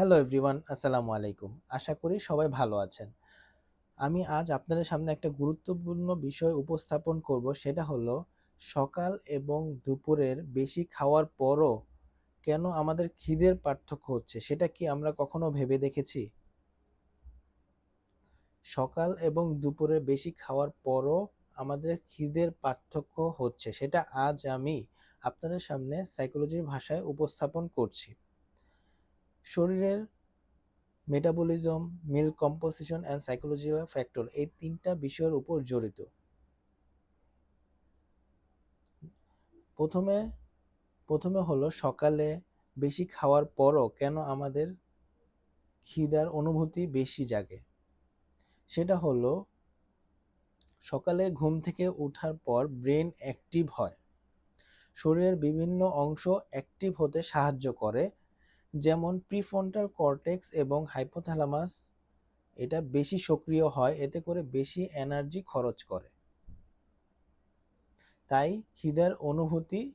Hello everyone আসসালামু আলাইকুম আশা করি সবাই ভালো আছেন। আমি আজ আপনাদের সামনে একটা গুরুত্বপূর্ণ বিষয় উপস্থাপন করব, সেটা হলো সকাল এবং দুপুরের বেশি খাওয়ার পরও কেন আমাদের খিদের পার্থক্য হচ্ছে, সেটা কি আমরা কখনো ভেবে দেখেছি? সকাল এবং দুপুরে বেশি খাওয়ার পরও আমাদের খিদের পার্থক্য হচ্ছে, সেটা আজ আমি আপনাদের সামনে সাইকোলজির ভাষায় উপস্থাপন করছি। শরীরের metabolism milk composition and psychological factor এই তিনটা বিষয়ের উপর জড়িত। প্রথমে প্রথমে হলো সকালে বেশি খাওয়ার পরও কেন আমাদের খিদার অনুভূতি বেশি জাগে? সেটা হলো সকালে ঘুম থেকে ওঠার পর ব্রেন অ্যাক্টিভ হয়। শরীরের বিভিন্ন অংশ অ্যাক্টিভ হতে সাহায্য করে যেমন প্রিফ্রন্টাল কর্টেক্স এবং হাইপোথ্যালামাস এটা বেশি সক্রিয় হয়, এতে করে বেশি এনার্জি খরচ করে। তাই খিদার অনুভূতি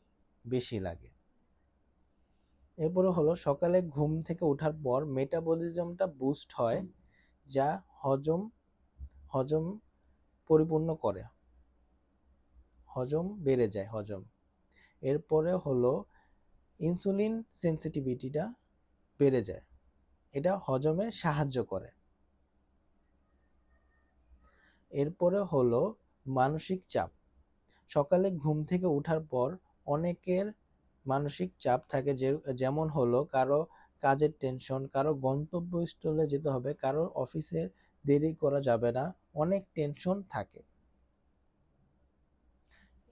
বেশি লাগে। এরপরে হলো সকালে ঘুম থেকে ওঠার পর মেটাবলিজমটা বুস্ট হয়, যা হজম হজম পরিপূর্ণ করে। হজম বেড়ে যায়, হজম। এরপরে হলো ইনসুলিন সেন্সিটিভিটিটা বেড়ে যায়। এটা হজমে সাহায্য করে। এরপরে হলো মানসিক চাপ। সকালে ঘুম থেকে ওঠার পর অনেকের মানসিক চাপ থাকে যেমন হলো কারও কাজের টেনশন কারও গন্তব্যস্থলে যেতে হবে, কারও অফিসে দেরি করা যাবে না, অনেক টেনশন থাকে।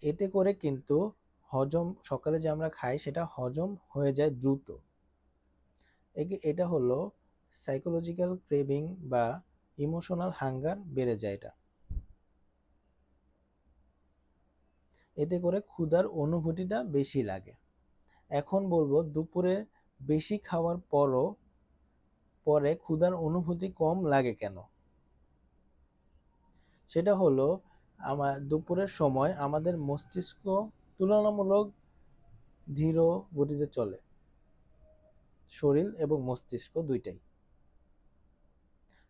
এতে করে কিন্তু হজম, সকালে যে আমরা খাই সেটা হজম হয়ে যায় দ্রুত। এটা হলো সাইকোলজিক্যাল ক্রেভিং বা ইমোশনাল হাঙ্গার বেড়ে যায় এটা। এতে করে ক্ষুধার অনুভূতিটা বেশি লাগে। এখন বলব দুপুরে বেশি খাওয়ার পরও, পরে ক্ষুধার অনুভূতি কম লাগে কেন? সেটা হলো আমার দুপুরের সময় আমাদের মস্তিষ্ক তুলনামূলক ধীর গতিতে চলে। শরীর এবং মস্তিষ্ক দুইটাই।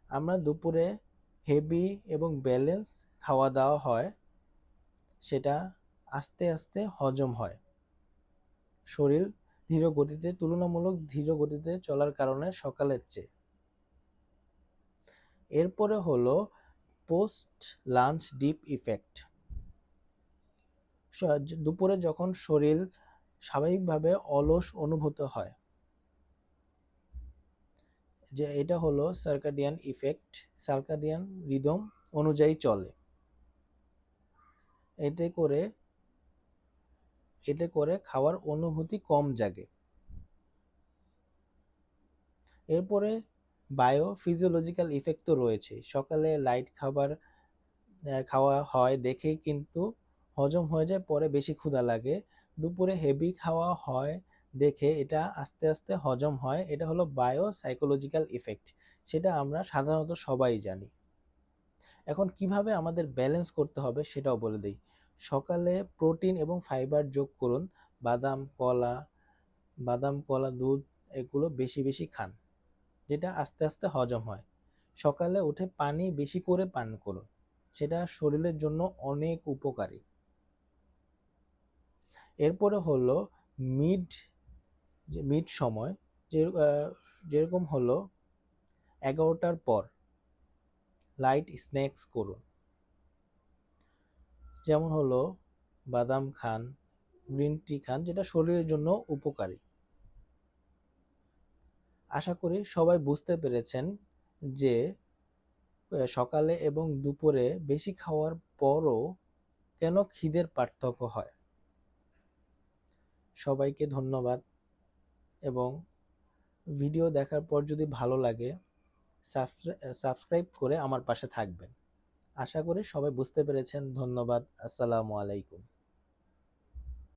আমরা দুপুরে হেভি এবং ব্যালেন্স খাওয়া দাওয়া হয়, সেটা আস্তে আস্তে হজম হয়। শরীর ধীর গতিতে, তুলনামূলক ধীর গতিতে চলার কারণে সকালের চেয়ে। এরপরে হলো পোস্ট লাঞ্চ ডিপ ইফেক্ট দুপুরে যখন শরীর স্বাভাবিকভাবে অলস অনুভূত হয় যে এটা হলো সার্কাডিয়ান ইফেক্ট সার্কাডিয়ান রিদম অনুযায়ী চলে। এতে করে এতে করে খাওয়ার অনুভূতি কম জাগে। এরপরে বায়ো ফিজিওলজিক্যাল ইফেক্ট তো রয়েছে। সকালে লাইট খাবার খাওয়া হয় দেখেই কিন্তু হজম হয়ে যায়, পরে বেশি ক্ষুধা লাগে। দুপুরে হেভি খাওয়া হয় দেখে এটা আস্তে আস্তে হজম হয়। এটা হলো বায়ো সাইকোলজিক্যাল ইফেক্ট সেটা আমরা সাধারণত সবাই জানি। এখন কীভাবে আমাদের ব্যালেন্স করতে হবে সেটাও বলে দিই। সকালে প্রোটিন এবং ফাইবার যোগ করুন, বাদাম, কলা বাদাম, কলা, দুধ, এগুলো বেশি বেশি খান, যেটা আস্তে আস্তে হজম হয়। সকালে উঠে পানি বেশি করে পান করুন, সেটা শরীরের জন্য অনেক উপকারী। এরপরে হলো মিড যে মিড সময় যে যেরকম হলো এগারোটার পর লাইট স্ন্যাক্স করুন। যেমন হলো বাদাম খান গ্রিন টি খান, যেটা শরীরের জন্য উপকারী। আশা করি সবাই বুঝতে পেরেছেন যে সকালে এবং দুপুরে বেশি খাওয়ার পরও কেন খিদের পার্থক্য হয়। সবাইকে ধন্যবাদ। এবং ভিডিও দেখার পর যদি ভালো লাগে সাবস্ক্রাইব করে আমার পাশে থাকবেন। আশা করি সবাই বুঝতে পেরেছেন। ধন্যবাদ। আসসালামু আলাইকুম।